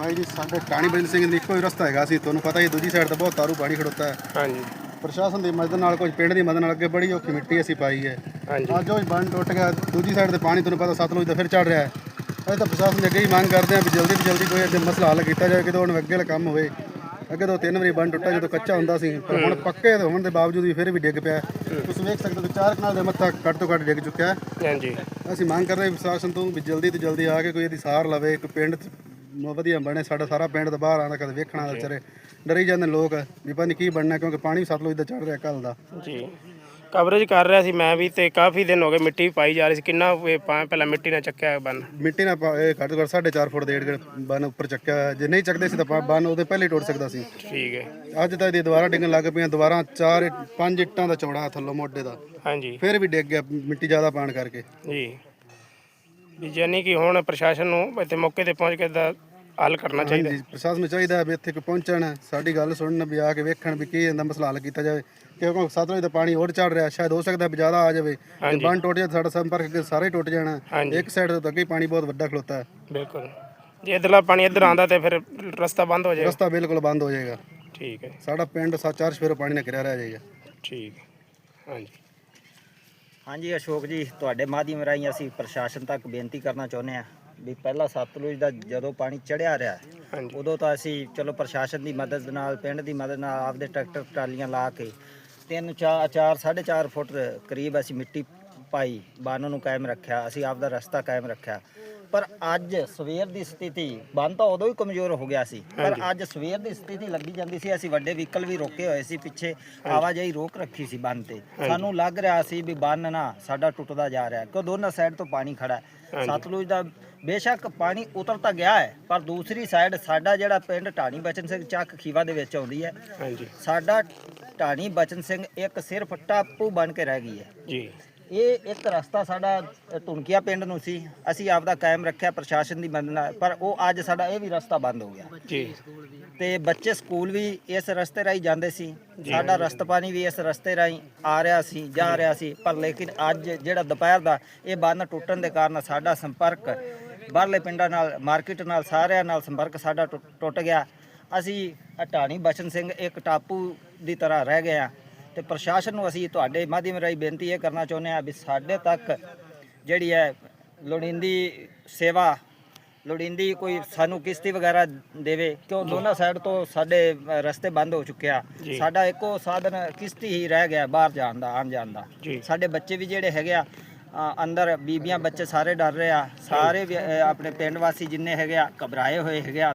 ਬਾਈ ਜੀ ਸਾਡੇ ਟਾਣੀ ਬਰਿੰਦ ਸਿੰਘ ਦਾ ਇੱਕੋ ਹੀ ਰਸਤਾ ਹੈਗਾ ਸੀ। ਤੁਹਾਨੂੰ ਪਤਾ ਹੀ ਦੂਜੀ ਸਾਈਡ ਤੇ ਬਹੁਤ ਤਾਰੂ ਪਾਣੀ ਖੜੋਤਾ ਹੈ। ਹਾਂਜੀ। ਪ੍ਰਸ਼ਾਸਨ ਦੀ ਮਦਦ ਨਾਲ ਕੁਝ ਪਿੰਡ ਦੀ ਮਦਦ ਨਾਲ ਅੱਗੇ ਬੜੀ ਔਖੀ ਮਿੱਟੀ ਅਸੀਂ ਪਾਈ ਹੈ। ਹਾਂਜੀ। ਅੱਜ ਉਹ ਬੰਨ ਟੁੱਟ ਗਿਆ ਦੂਜੀ ਸਾਈਡ ਤੇ ਪਾਣੀ ਤੁਹਾਨੂੰ ਪਤਾ ਸਤਲੁਜ ਦਾ ਫਿਰ ਚੜ ਰਿਹਾ ਹੈ। ਅਸੀਂ ਤਾਂ ਪ੍ਰਸ਼ਾਸਨ ਦੇ ਅੱਗੇ ਹੀ ਮੰਗ ਕਰਦੇ ਹਾਂ ਵੀ ਜਲਦੀ ਤੋਂ ਜਲਦੀ ਕੋਈ ਇਹਦਾ ਮਸਲਾ ਹੱਲ ਕੀਤਾ ਜਾਵੇ ਕਿਦੋਂ ਹੁਣ ਅੱਗੇ ਵਾਲਾ ਕੰਮ ਹੋਵੇ। ਅੱਗੇ ਤੋਂ ਤਿੰਨ ਵਾਰੀ ਬੰਨ ਟੁੱਟਾ ਜਦੋਂ ਕੱਚਾ ਹੁੰਦਾ ਸੀ ਪਰ ਹੁਣ ਪੱਕੇ ਹੋਣ ਦੇ ਬਾਵਜੂਦ ਵੀ ਫਿਰ ਵੀ ਡਿੱਗ ਪਿਆ ਤੁਸੀਂ ਵੇਖ ਸਕਦੇ ਹੋ ਚਾਰ ਕਨਾਲ ਦੇ ਮੱਥਾ ਕੱਟ ਤੋਂ ਕੱਟ ਡਿੱਗ ਚੁੱਕਿਆ ਹੈ। ਹਾਂਜੀ। ਅਸੀਂ ਮੰਗ ਕਰ ਰਹੇ ਹਾਂ ਪ੍ਰਸ਼ਾਸਨ ਤੋਂ ਵੀ ਜਲਦੀ ਤੋਂ ਜਲਦੀ ਆ ਕੇ ਕੋਈ ਇਹਦੀ ਸਾਰ ਲਵੇ ਕੋਈ ਪਿੰਡ 'ਚ ਮ- ਵਧੀਆ ਬਣੇ ਸਾਡਾ ਸਾਰਾ ਪਿੰਡ ਦਾ ਬਾਹਰ ਆਉਂਦਾ ਕਦੇ ਵੇਖਣਾ ਦਾ ਵਿਚਾਰੇ ਡਰੀ ਜਾਂਦੇ ਲੋਕ ਵੀ ਪਤਾ ਨਹੀਂ ਕੀ ਬਣਨਾ ਕਿਉਂਕਿ ਪਾਣੀ ਸਤਲੁਜ ਦਾ ਚੜ ਰਿਹਾ ਕੱਲ ਦਾ। ਜੀ। ਕਵਰੇਜ ਕਰ ਰਿਹਾ ਸੀ ਮੈਂ ਵੀ ਤੇ ਕਾਫੀ ਦਿਨ ਹੋ ਗਏ ਮਿੱਟੀ ਪਾਈ ਜਾ ਰਹੀ ਸੀ। ਕਿੰਨਾ ਪਾ- ਪਹਿਲਾਂ ਮਿੱਟੀ ਨਾਲ ਚੱਕਿਆ ਬੰਨ? ਮਿੱਟੀ ਨਾਲ ਪਾ- ਇਹ ਘੱਟ ਤੋਂ ਘੱਟ 4.5 ਫੁੱਟ ਦੇ ਏੜ ਬੰਨ ਉੱਪਰ ਚੱਕਿਆ ਹੋਇਆ। ਜੇ ਨਹੀਂ ਚੱਕਦੇ ਸੀ ਤਾਂ ਪਾ- ਬੰਨ ਉਹਦੇ ਪਹਿਲੇ ਹੀ ਟੁੱਟ ਸਕਦਾ ਸੀ। ਠੀਕ ਹੈ। ਅੱਜ ਤਾਂ ਇਹਦੀ ਦੁਬਾਰਾ ਡਿੱਗਣ ਲੱਗ ਪਈਆਂ। ਦੁਬਾਰਾ ਚਾਰ ਇੱਟ- ਪੰਜ ਇੱਟਾਂ ਦਾ ਚੌੜਾ ਥੱਲੋਂ ਮੋਢੇ ਦਾ। ਹਾਂਜੀ। ਫਿਰ ਵੀ ਡਿੱਗ ਗਿਆ ਮਿੱਟੀ ਜ਼ਿਆਦਾ ਪਾਣ ਕਰਕੇ। ਜੀ। ਵੀ ਜਾਨੀ ਕਿ ਹੁਣ ਪ੍ਰਸ਼ਾਸਨ ਨੂੰ ਇੱਥੇ ਮੌਕੇ ਤੇ ਪਹੁੰਚ ਕੇ ਦਾ ਹੱਲ ਕਰਨਾ ਚਾਹੀਦਾ ਹਾਂਜੀ ਪ੍ਰਸ਼ਾਸਨ ਨੂੰ ਚਾਹੀਦਾ ਹੈ ਵੀ ਇੱਥੇ ਕੋਈ ਪਹੁੰਚਣ ਸਾਡੀ ਗੱਲ ਸੁਣਨ ਵੀ ਆ ਕੇ ਵੇਖਣ ਵੀ ਕੀ ਇਹਦਾ ਮਸਲਾ ਹੱਲ ਕੀਤਾ ਜਾਵੇ। ਕਿਉਂਕਿ ਸਤਲੁਜ ਦਾ ਪਾਣੀ ਹੋਰ ਚੜ ਰਿਹਾ ਸ਼ਾਇਦ ਹੋ ਸਕਦਾ ਵੀ ਜ਼ਿਆਦਾ ਆ ਜਾਵੇ। ਜੇ ਬੰਨ ਟੁੱਟ ਤਾਂ ਸਾਡਾ ਸੰਪਰਕ ਸਾਰੇ ਟੁੱਟ ਜਾਣਾ। ਹਾਂਜੀ। ਇੱਕ ਸਾਈਡ ਤੋਂ ਅੱਗੇ ਹੀ ਪਾਣੀ ਬਹੁਤ ਵੱਡਾ ਖਲੋਤਾ ਹੈ। ਬਿਲਕੁਲ। ਜੇ ਇਧਰਲਾ ਪਾਣੀ ਇੱਧਰ ਆਂਦਾ ਤੇ ਫਿਰ ਰਸਤਾ ਬੰਦ ਹੋ ਜਾਏਗਾ। ਰਸਤਾ ਬਿਲਕੁਲ ਬੰਦ ਹੋ ਜਾਏਗਾ। ਠੀਕ ਹੈ ਸਾਡਾ ਪਿੰਡ ਸੱਤ ਚਾਰ ਸਵੇਰੋਂ ਪਾਣੀ ਨਾਲ ਘਿਰਿਆ ਰਹਿ ਜਾਏਗਾ। ਠੀਕ ਹੈ। ਹਾਂਜੀ। ਹਾਂਜੀ ਅਸ਼ੋਕ ਜੀ ਤੁਹਾਡੇ ਮਾਧਿਅਮ ਰਾਹੀਂ ਅਸੀਂ ਪ੍ਰਸ਼ਾਸਨ ਤੱਕ ਬੇਨਤੀ ਕਰਨਾ ਚਾਹੁੰਦੇ ਹਾਂ ਵੀ ਪਹਿਲਾਂ ਸਤਲੁਜ ਦਾ ਜਦੋਂ ਪਾਣੀ ਚੜਿਆ ਰਿਹਾ ਉਦੋਂ ਤਾਂ ਅਸੀਂ ਚਲੋ ਪ੍ਰਸ਼ਾਸਨ ਦੀ ਮਦਦ ਨਾਲ ਪਿੰਡ ਦੀ ਮਦਦ ਨਾਲ ਆਪਦੇ ਟਰੈਕਟਰ ਟਰਾਲੀਆਂ ਲਾ ਕੇ ਤਿੰਨ ਚਾਰ ਚਾਰ 4.5 ਫੁੱਟ ਕਰੀਬ ਅਸੀਂ ਮਿੱਟੀ ਪਾਈ ਬੰਨ ਨੂੰ ਕਾਇਮ ਰੱਖਿਆ ਅਸੀਂ ਆਪਦਾ ਰਸਤਾ ਕਾਇਮ ਰੱਖਿਆ। ਪਰ ਅੱਜ ਸਵੇਰ ਦੀ ਸਥਿਤੀ ਬੰਨ ਤਾਂ ਉਦੋਂ ਹੀ ਕਮਜ਼ੋਰ ਹੋ ਗਿਆ ਸੀ। ਪਰ ਅੱਜ ਸਵੇਰ ਦੀ ਸਥਿਤੀ ਲੱਗੀ ਜਾਂਦੀ ਸੀ ਅਸੀਂ ਵੱਡੇ ਵਹੀਕਲ ਵੀ ਰੋਕੇ ਹੋਏ ਸੀ ਪਿੱਛੇ ਆਵਾਜਾਈ ਰੋਕ ਰੱਖੀ ਸੀ ਬੰਨ ਤੇ। ਸਾਨੂੰ ਲੱਗ ਰਿਹਾ ਸੀ ਵੀ ਬੰਨ ਨਾ ਸਾਡਾ ਟੁੱਟਦਾ ਜਾ ਰਿਹਾ ਕਿਉਂ ਦੋਨਾਂ ਸਾਈਡ ਤੋਂ ਪਾਣੀ ਖੜਾ ਹੈ। ਸਤਲੁਜ ਦਾ ਬੇਸ਼ੱਕ ਪਾਣੀ ਉਤਰ ਤਾਂ ਗਿਆ ਹੈ ਪਰ ਦੂਸਰੀ ਸਾਈਡ ਸਾਡਾ ਜਿਹੜਾ ਪਿੰਡ ਢਾਣੀ ਬਚਨ ਸਿੰਘ ਚੱਕ ਖੀਵਾ ਦੇ ਵਿੱਚ ਆਉਂਦੀ ਹੈ। ਸਾਡਾ ਢਾਣੀ ਬਚਨ ਸਿੰਘ ਇੱਕ ਸਿਰਫ ਟਾਪੂ ਬਣ ਕੇ ਰਹਿ ਗਈ ਹੈ। ਜੀ। ਇਹ ਇੱਕ ਰਸਤਾ ਸਾਡਾ ਧੁਨਕੀਆ ਪਿੰਡ ਨੂੰ ਸੀ। ਅਸੀਂ ਆਪਦਾ ਕਾਇਮ ਰੱਖਿਆ ਪ੍ਰਸ਼ਾਸਨ ਦੀ ਮਦਦ ਨਾਲ ਪਰ ਉਹ ਅੱਜ ਸਾਡਾ ਇਹ ਵੀ ਰਸਤਾ ਬੰਦ ਹੋ ਗਿਆ। ਜੀ। ਤੇ ਬੱਚੇ ਸਕੂਲ ਵੀ ਇਸ ਰਸਤੇ ਰਾਹੀਂ ਜਾਂਦੇ ਸੀ। ਸਾਡਾ ਰਸਤਾ ਪਾਣੀ ਵੀ ਇਸ ਰਸਤੇ ਰਾਹੀਂ ਆ ਰਿਹਾ ਸੀ ਜਾ ਰਿਹਾ ਸੀ। ਪਰ ਲੇਕਿਨ ਅੱਜ ਜਿਹੜਾ ਦੁਪਹਿਰ ਦਾ ਇਹ ਬੰਨ ਟੁੱਟਣ ਦੇ ਕਾਰਨ ਸਾਡਾ ਸੰਪਰਕ ਬਾਹਰਲੇ ਪਿੰਡਾਂ ਨਾਲ ਮਾਰਕੀਟ ਨਾਲ ਸਾਰਿਆਂ ਨਾਲ ਸੰਪਰਕ ਸਾਡਾ ਟੁੱਟ- ਟੁੱਟ ਗਿਆ। ਅਸੀਂ ਢਾਣੀ ਬਚਨ ਸਿੰਘ ਇੱਕ ਟਾਪੂ ਦੀ ਤਰ੍ਹਾਂ ਰਹਿ ਗਏ ਆ ਤੇ ਪ੍ਰਸ਼ਾਸਨ ਨੂੰ ਅਸੀਂ ਤੁਹਾਡੇ ਮਾਧਿਅਮ ਰਾਹੀਂ ਬੇਨਤੀ ਇਹ ਕਰਨਾ ਚਾਹੁੰਦੇ ਆ ਵੀ ਸਾਡੇ ਤੱਕ ਜਿਹੜੀ ਹੈ ਲੋੜੀਂਦੀ ਸੇਵਾ ਲੋੜੀਂਦੀ ਕੋਈ ਸਾਨੂੰ ਕਿਸ਼ਤੀ ਵਗੈਰਾ ਦੇਵੇ ਕਿਉਂ ਦੋਨਾਂ ਸਾਈਡ ਤੋਂ ਸਾਡੇ ਰਸਤੇ ਬੰਦ ਹੋ ਚੁੱਕਿਆ ਜੀ। ਸਾਡਾ ਇੱਕੋ ਸਾਧਨ ਕਿਸ਼ਤੀ ਹੀ ਰਹਿ ਗਿਆ ਬਾਹਰ ਜਾਣ ਦਾ ਆਉਣ ਜਾਣ ਦਾ। ਸਾਡੇ ਬੱਚੇ ਵੀ ਜਿਹੜੇ ਹੈਗੇ ਆ ਅੰਦਰ ਬੀਬੀਆਂ ਬੱਚੇ ਸਾਰੇ ਡਰ ਰਹੇ ਆ। ਸਾਰੇ ਆਪਣੇ ਪਿੰਡ ਵਾਸੀ ਜਿੰਨੇ ਹੈਗੇ ਆ ਘਬਰਾਏ ਹੋਏ ਹੈਗੇ ਆ।